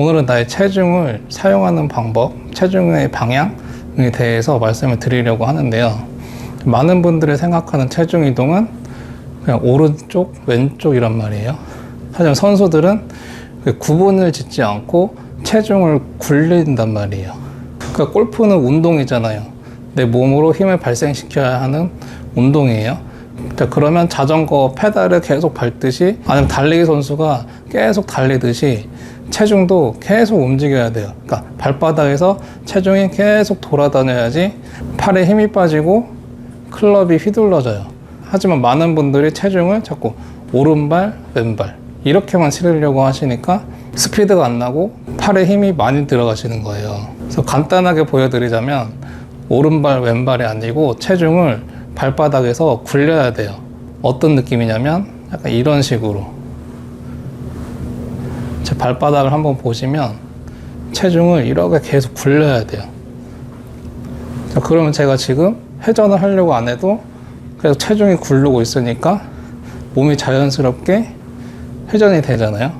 오늘은 나의 체중을 사용하는 방법, 체중의 방향에 대해서 말씀을 드리려고 하는데요. 많은 분들이 생각하는 체중 이동은 그냥 오른쪽, 왼쪽 이란 말이에요. 하지만 선수들은 그 구분을 짓지 않고 체중을 굴린단 말이에요. 그러니까 골프는 운동이잖아요. 내 몸으로 힘을 발생시켜야 하는 운동이에요. 자, 그러면 자전거 페달을 계속 밟듯이 아니면 달리기 선수가 계속 달리듯이 체중도 계속 움직여야 돼요. 그러니까 발바닥에서 체중이 계속 돌아다녀야지 팔에 힘이 빠지고 클럽이 휘둘러져요. 하지만 많은 분들이 체중을 자꾸 오른발, 왼발 이렇게만 실으려고 하시니까 스피드가 안 나고 팔에 힘이 많이 들어가시는 거예요. 그래서 간단하게 보여드리자면 오른발, 왼발이 아니고 체중을 발바닥에서 굴려야 돼요. 어떤 느낌이냐면 약간 이런 식으로 제 발바닥을 한번 보시면 체중을 이렇게 계속 굴려야 돼요. 자, 그러면 제가 지금 회전을 하려고 안 해도 계속 체중이 굴르고 있으니까 몸이 자연스럽게 회전이 되잖아요.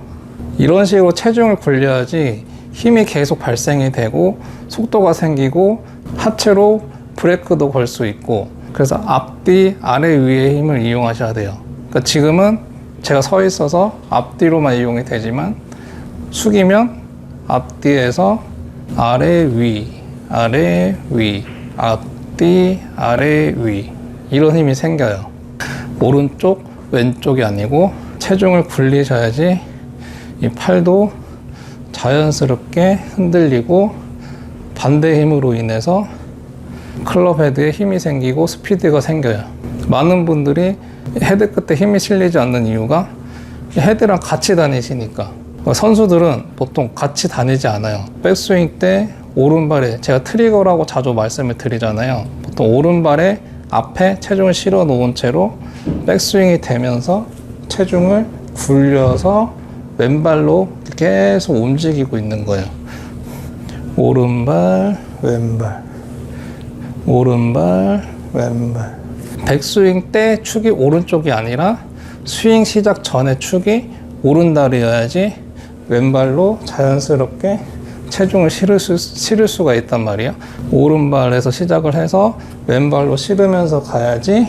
이런 식으로 체중을 굴려야지 힘이 계속 발생이 되고 속도가 생기고 하체로 브레이크도 걸 수 있고 그래서 앞뒤 아래 위의 힘을 이용하셔야 돼요. 그러니까 지금은 제가 서 있어서 앞뒤로만 이용이 되지만 숙이면 앞뒤에서 아래 위 아래 위 앞뒤 아래 위 이런 힘이 생겨요. 오른쪽 왼쪽이 아니고 체중을 굴리셔야지 이 팔도 자연스럽게 흔들리고 반대 힘으로 인해서 클럽 헤드에 힘이 생기고 스피드가 생겨요. 많은 분들이 헤드 끝에 힘이 실리지 않는 이유가 헤드랑 같이 다니시니까 선수들은 보통 같이 다니지 않아요. 백스윙 때 오른발에 제가 트리거라고 자주 말씀을 드리잖아요. 보통 오른발에 앞에 체중을 실어 놓은 채로 백스윙이 되면서 체중을 굴려서 왼발로 계속 움직이고 있는 거예요. 오른발, 왼발, 오른발, 왼발. 백스윙 때 축이 오른쪽이 아니라 스윙 시작 전에 축이 오른 다리여야지 왼발로 자연스럽게 체중을 실을, 수, 실을 수가 있단 말이에요. 오른발에서 시작을 해서 왼발로 실으면서 가야지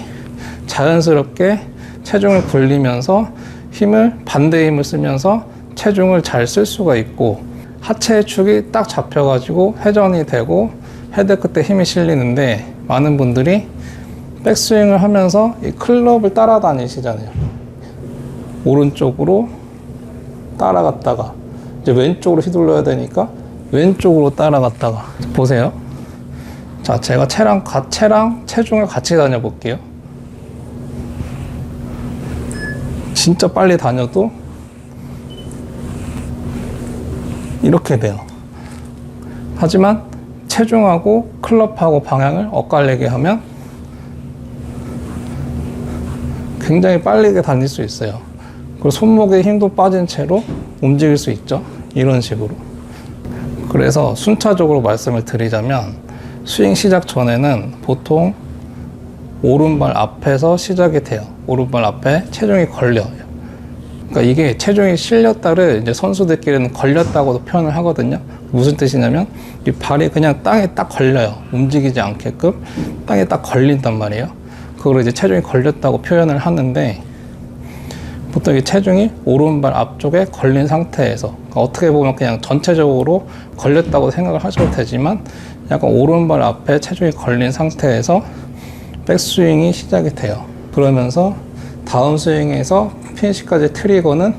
자연스럽게 체중을 굴리면서 힘을 반대 힘을 쓰면서 체중을 잘 쓸 수가 있고 하체의 축이 딱 잡혀가지고 회전이 되고 헤드 끝에 힘이 실리는데 많은 분들이 백스윙을 하면서 이 클럽을 따라다니시잖아요. 오른쪽으로 따라갔다가 이제 왼쪽으로 휘둘러야 되니까 왼쪽으로 따라갔다가 보세요. 자, 제가 채랑 가, 채랑 체중을 같이 다녀 볼게요. 진짜 빨리 다녀도 이렇게 돼요. 하지만 체중하고 클럽하고 방향을 엇갈리게 하면 굉장히 빠르게 다닐 수 있어요. 그리고 손목에 힘도 빠진 채로 움직일 수 있죠. 이런 식으로. 그래서 순차적으로 말씀을 드리자면 스윙 시작 전에는 보통 오른발 앞에서 시작이 돼요. 오른발 앞에 체중이 걸려요. 그러니까 이게 체중이 실렸다를 이제 선수들끼리는 걸렸다고도 표현을 하거든요. 무슨 뜻이냐면 이 발이 그냥 땅에 딱 걸려요. 움직이지 않게끔 땅에 딱 걸린단 말이에요. 그걸 이제 체중이 걸렸다고 표현을 하는데 보통 이 체중이 오른발 앞쪽에 걸린 상태에서 그러니까 어떻게 보면 그냥 전체적으로 걸렸다고 생각을 하셔도 되지만 약간 오른발 앞에 체중이 걸린 상태에서 백스윙이 시작이 돼요. 그러면서 다운 스윙에서 피니시까지 트리거는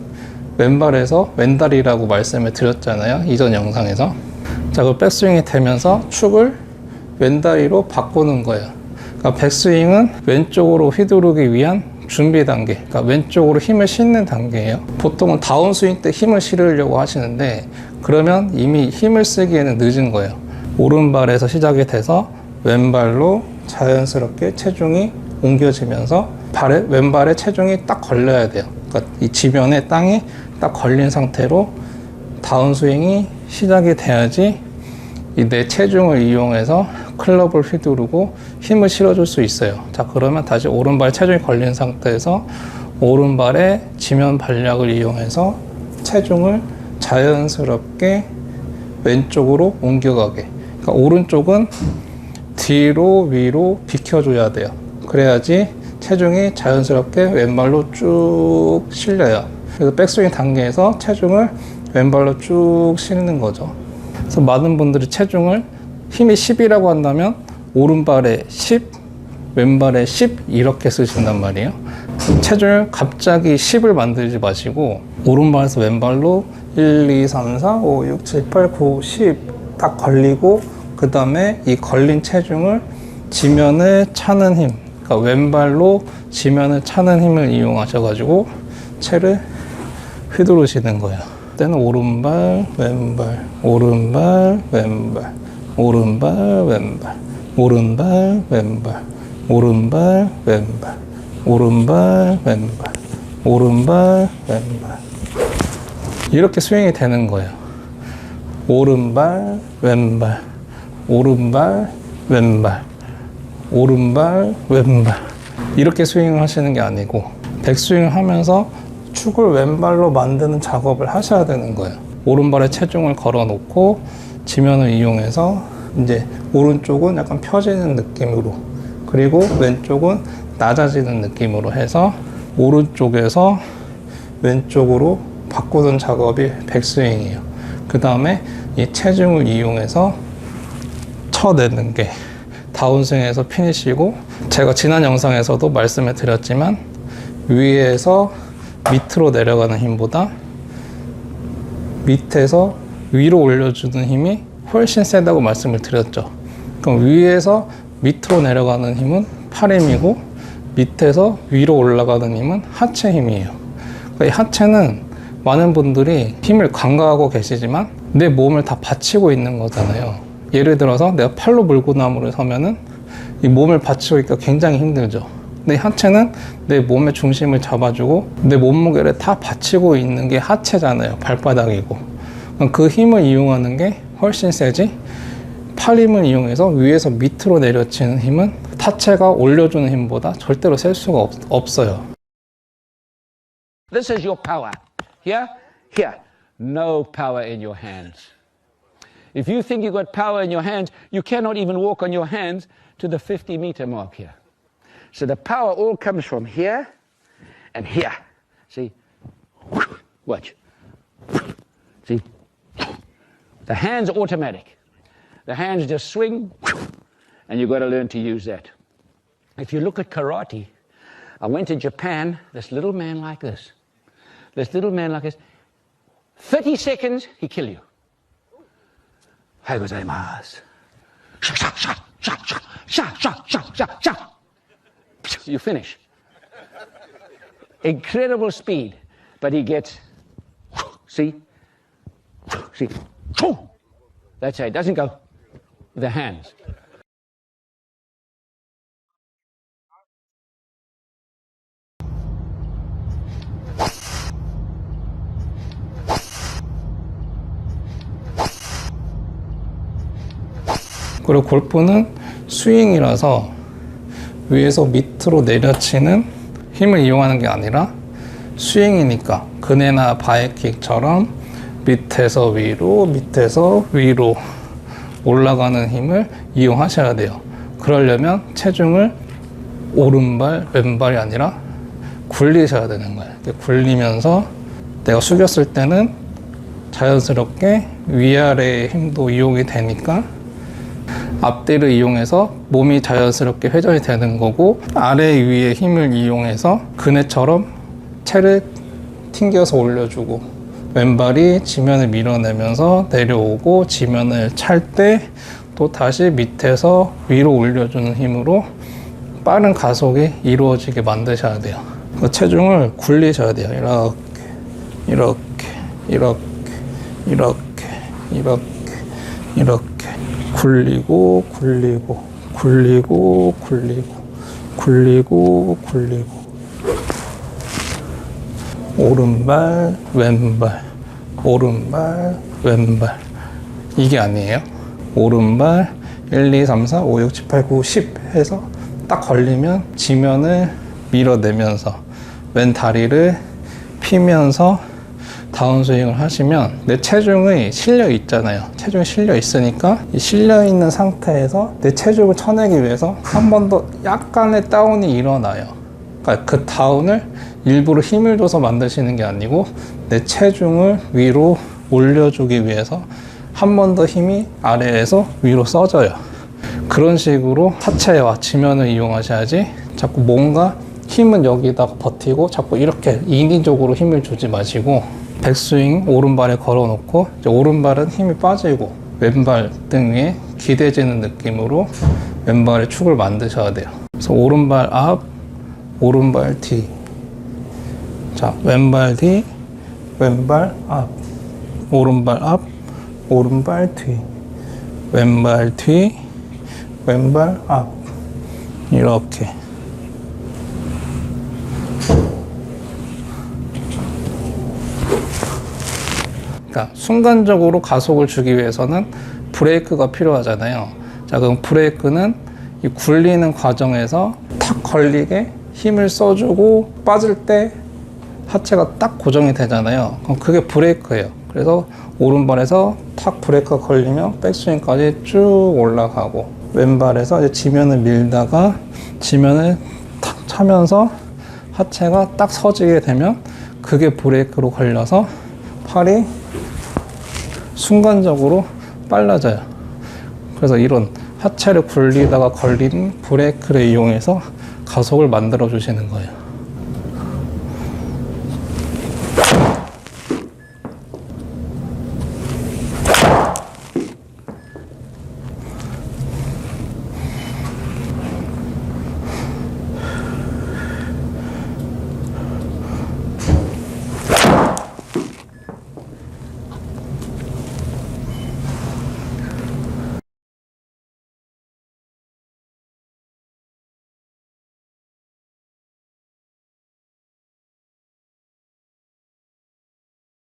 왼발에서 왼다리라고 말씀을 드렸잖아요. 이전 영상에서. 자, 그 백스윙이 되면서 축을 왼다리로 바꾸는 거예요. 그러니까 백스윙은 왼쪽으로 휘두르기 위한 준비 단계, 그러니까 왼쪽으로 힘을 싣는 단계예요. 보통은 다운 스윙 때 힘을 실으려고 하시는데 그러면 이미 힘을 쓰기에는 늦은 거예요. 오른발에서 시작이 돼서 왼발로 자연스럽게 체중이 옮겨지면서 발에 왼발에 체중이 딱 걸려야 돼요. 그러니까 이 지면에 땅이 딱 걸린 상태로 다운 스윙이 시작이 돼야지 이 내 체중을 이용해서 클럽을 휘두르고 힘을 실어줄 수 있어요. 자, 그러면 다시 오른발 체중이 걸린 상태에서 오른발의 지면 발력을 이용해서 체중을 자연스럽게 왼쪽으로 옮겨가게. 그러니까 오른쪽은 뒤로 위로 비켜줘야 돼요. 그래야지 체중이 자연스럽게 왼발로 쭉 실려요. 그래서 백스윙 단계에서 체중을 왼발로 쭉 실는 거죠. 그래서 많은 분들이 체중을 힘이 10이라고 한다면 오른발에 10, 왼발에 10 이렇게 쓰신단 말이에요. 체중을 갑자기 10을 만들지 마시고 오른발에서 왼발로 1, 2, 3, 4, 5, 6, 7, 8, 9, 10 딱 걸리고 그 다음에 이 걸린 체중을 지면을 차는 힘, 그러니까 왼발로 지면을 차는 힘을 이용하셔가지고 채를 휘두르시는 거예요. 때는 오른발, 왼발, 오른발, 왼발, 오른발, 왼발, 오른발, 왼발, 오른발, 왼발, 오른발, 왼발, 오른발, 왼발. 이렇게 스윙이 되는 거예요. 오른발, 왼발, 오른발, 왼발, 오른발, 왼발. 이렇게 스윙을 하시는 게 아니고, 백스윙을 하면서 축을 왼발로 만드는 작업을 하셔야 되는 거예요. 오른발에 체중을 걸어 놓고, 지면을 이용해서, 이제 오른쪽은 약간 펴지는 느낌으로, 그리고 왼쪽은 낮아지는 느낌으로 해서, 오른쪽에서 왼쪽으로 바꾸는 작업이 백스윙이에요. 그 다음에 이 체중을 이용해서 쳐내는 게 다운스윙에서 피니시고 제가 지난 영상에서도 말씀을 드렸지만 위에서 밑으로 내려가는 힘보다 밑에서 위로 올려주는 힘이 훨씬 세다고 말씀을 드렸죠. 그럼 위에서 밑으로 내려가는 힘은 팔 힘이고 밑에서 위로 올라가는 힘은 하체 힘이에요. 그러니까 이 하체는 많은 분들이 힘을 강화하고 계시지만 내 몸을 다 받치고 있는 거잖아요. 예를 들어서 내가 팔로 물고나무를 서면은 이 몸을 받치고 있기가 굉장히 힘들죠. 내 하체는 내 몸의 중심을 잡아주고 내 몸무게를 다 받치고 있는 게 하체잖아요. 발바닥이고. 그 힘을 이용하는 게 훨씬 세지. 팔 힘을 이용해서 위에서 밑으로 내려치는 힘은 하체가 올려주는 힘보다 절대로 셀 수가 없, 없어요. This is your power. Here, here. No power in your hands. If you think you've got power in your hands, you cannot even walk on your hands to the 50 meter mark here. So the power all comes from here and here. See? Watch. See? The hands automatic. The hands just swing, and you've got to learn to use that. If you look at karate, I went to Japan, this little man like this. This little man like this. 30 seconds, he kill you. You finish. Incredible speed, but he gets, see, see, that's how it doesn't go. With the hands. 그리고 골프는 스윙이라서 위에서 밑으로 내려치는 힘을 이용하는 게 아니라 스윙이니까 그네나 바이킥처럼 밑에서 위로 밑에서 위로 올라가는 힘을 이용하셔야 돼요. 그러려면 체중을 오른발 왼발이 아니라 굴리셔야 되는 거예요. 굴리면서 내가 숙였을 때는 자연스럽게 위아래의 힘도 이용이 되니까 앞뒤를 이용해서 몸이 자연스럽게 회전이 되는 거고 아래 위의 힘을 이용해서 그네처럼 채를 튕겨서 올려주고 왼발이 지면을 밀어내면서 내려오고 지면을 찰 때 또 다시 밑에서 위로 올려주는 힘으로 빠른 가속이 이루어지게 만드셔야 돼요. 그 체중을 굴리셔야 돼요. 이렇게 이렇게 이렇게 이렇게 이렇게 이렇게 굴리고 굴리고 굴리고 굴리고 굴리고 굴리고 오른발 왼발 오른발 왼발 이게 아니에요 오른발 1 2 3 4 5 6 7 8 9 10 해서 딱 걸리면 지면을 밀어내면서 왼 다리를 피면서 다운스윙을 하시면 내 체중이 실려 있잖아요. 체중이 실려 있으니까 이 실려 있는 상태에서 내 체중을 쳐내기 위해서 한 번 더 약간의 다운이 일어나요. 그러니까 그 다운을 일부러 힘을 줘서 만드시는 게 아니고 내 체중을 위로 올려주기 위해서 한 번 더 힘이 아래에서 위로 써져요. 그런 식으로 하체와 지면을 이용하셔야지 자꾸 뭔가 힘은 여기다가 버티고 자꾸 이렇게 인위적으로 힘을 주지 마시고 백스윙 오른발에 걸어놓고 오른발은 힘이 빠지고 왼발 등 위에 기대지는 느낌으로 왼발의 축을 만드셔야 돼요. 그래서 오른발 앞, 오른발 뒤. 자, 왼발 뒤, 왼발 앞. 오른발 앞, 오른발 뒤. 왼발 뒤, 왼발 앞. 이렇게. 그러니까 순간적으로 가속을 주기 위해서는 브레이크가 필요하잖아요. 자, 그럼 브레이크는 이 굴리는 과정에서 탁 걸리게 힘을 써주고 빠질 때 하체가 딱 고정이 되잖아요. 그럼 그게 브레이크예요. 그래서 오른발에서 탁 브레이크가 걸리면 백스윙까지 쭉 올라가고 왼발에서 이제 지면을 밀다가 지면을 탁 차면서 하체가 딱 서지게 되면 그게 브레이크로 걸려서 팔이 순간적으로 빨라져요. 그래서 이런 하체를 굴리다가 걸린 브레이크를 이용해서 가속을 만들어 주시는 거예요.